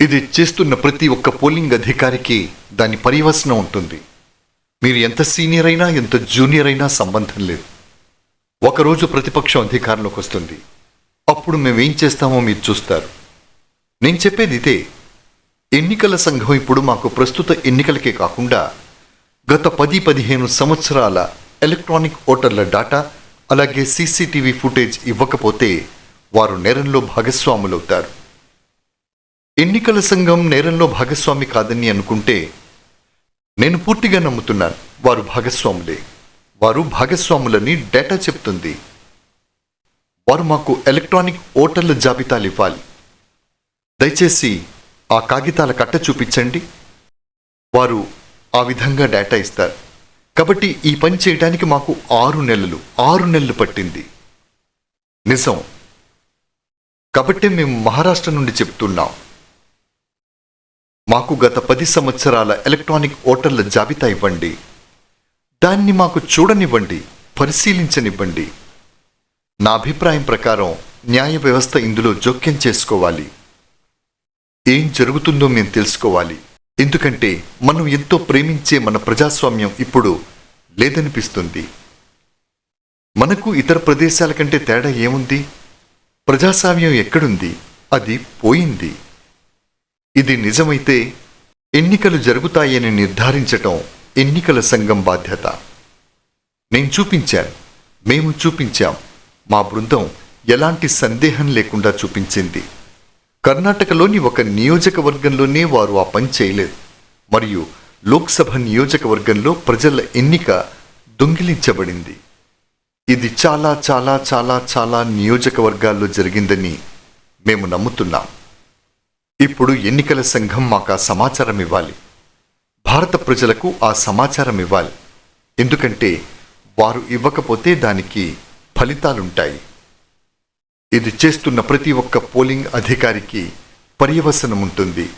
ఇది చేస్తున్న ప్రతి ఒక్క పోలింగ్ అధికారికి దాని పర్యవసనం ఉంటుంది. మీరు ఎంత సీనియర్ అయినా ఎంత జూనియర్ అయినా సంబంధం లేదు. ఒకరోజు ప్రతిపక్షం అధికారంలోకి వస్తుంది. అప్పుడు మేమేం చేస్తామో మీరు చూస్తారు. నేను చెప్పేది ఇదే. ఎన్నికల సంఘం ఇప్పుడు మాకు ప్రస్తుత ఎన్నికలకే కాకుండా గత పది పదిహేను సంవత్సరాల ఎలక్ట్రానిక్ ఓటర్ల డాటా అలాగే సీసీటీవీ ఫుటేజ్ ఇవ్వకపోతే వారు నేరంలో భాగస్వాములవుతారు. ఎన్నికల సంఘం నేరంలో భాగస్వామి కాదని అనుకుంటే నేను పూర్తిగా నమ్ముతున్నాను. వారు భాగస్వాములే. వారు భాగస్వాములని డేటా చెప్తుంది. వారు మాకు ఎలక్ట్రానిక్ ఓటర్ల జాబితాలు ఇవ్వాలి. దయచేసి ఆ కాగితాల కట్ట చూపించండి. వారు ఆ విధంగా డేటా ఇస్తారు. కాబట్టి ఈ పని చేయడానికి మాకు ఆరు నెలలు ఆరు నెలలు పట్టింది. నిజం. కాబట్టి మేము మహారాష్ట్ర నుండి చెప్తున్నాం. మాకు గత పది సంవత్సరాల ఎలక్ట్రానిక్ ఓటర్ల జాబితా ఇవ్వండి. దాన్ని మాకు చూడనివ్వండి పరిశీలించనివ్వండి. నా అభిప్రాయం ప్రకారం న్యాయ వ్యవస్థ ఇందులో జోక్యం చేసుకోవాలి. ఏం జరుగుతుందో మేము తెలుసుకోవాలి. ఎందుకంటే మనం ఎంతో ప్రేమించే మన ప్రజాస్వామ్యం ఇప్పుడు లేదనిపిస్తుంది. మనకు ఇతర ప్రదేశాల కంటే తేడా ఏముంది? ప్రజాస్వామ్యం ఎక్కడుంది? అది పోయింది. ఇది నిజమైతే ఎన్నికలు జరుగుతాయని నిర్ధారించటం ఎన్నికల సంఘం బాధ్యత. నేను చూపించాను మేము చూపించాం. మా బృందం ఎలాంటి సందేహం లేకుండా చూపించింది. కర్ణాటకలోని ఒక నియోజకవర్గంలోనే వారు ఆ పని చేయలేదు. మరియు లోక్సభ నియోజకవర్గంలో ప్రజల ఎన్నిక దొంగిలించబడింది. ఇది చాలా చాలా చాలా చాలా నియోజకవర్గాల్లో జరిగిందని మేము నమ్ముతున్నాం. ఇప్పుడు ఎన్నికల సంఘం మాకు ఆ సమాచారం ఇవ్వాలి. భారత ప్రజలకు ఆ సమాచారం ఇవ్వాలి. ఎందుకంటే వారు ఇవ్వకపోతే దానికి ఫలితాలుంటాయి. ఇది చేస్తున్న ప్రతి ఒక్క పోలింగ్ అధికారికి పర్యవసనం ఉంటుంది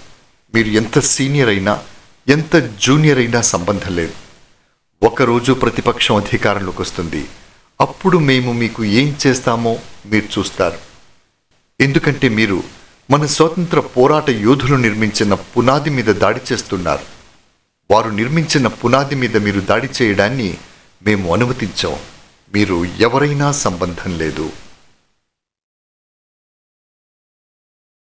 మీరు ఎంత సీనియర్ అయినా ఎంత జూనియర్ అయినా సంబంధం లేదు. ఒకరోజు ప్రతిపక్షం అధికారంలోకి వస్తుంది. అప్పుడు మేము మీకు ఏం చేస్తామో మీరు చూస్తారు. ఎందుకంటే మీరు మన స్వతంత్ర పోరాట యోధులు నిర్మించిన పునాది మీద దాడి చేస్తున్నారు. వారు నిర్మించిన పునాది మీద మీరు దాడి చేయడాన్ని మేము అనుమతించాం. మీరు ఎవరైనా సంబంధం లేదు.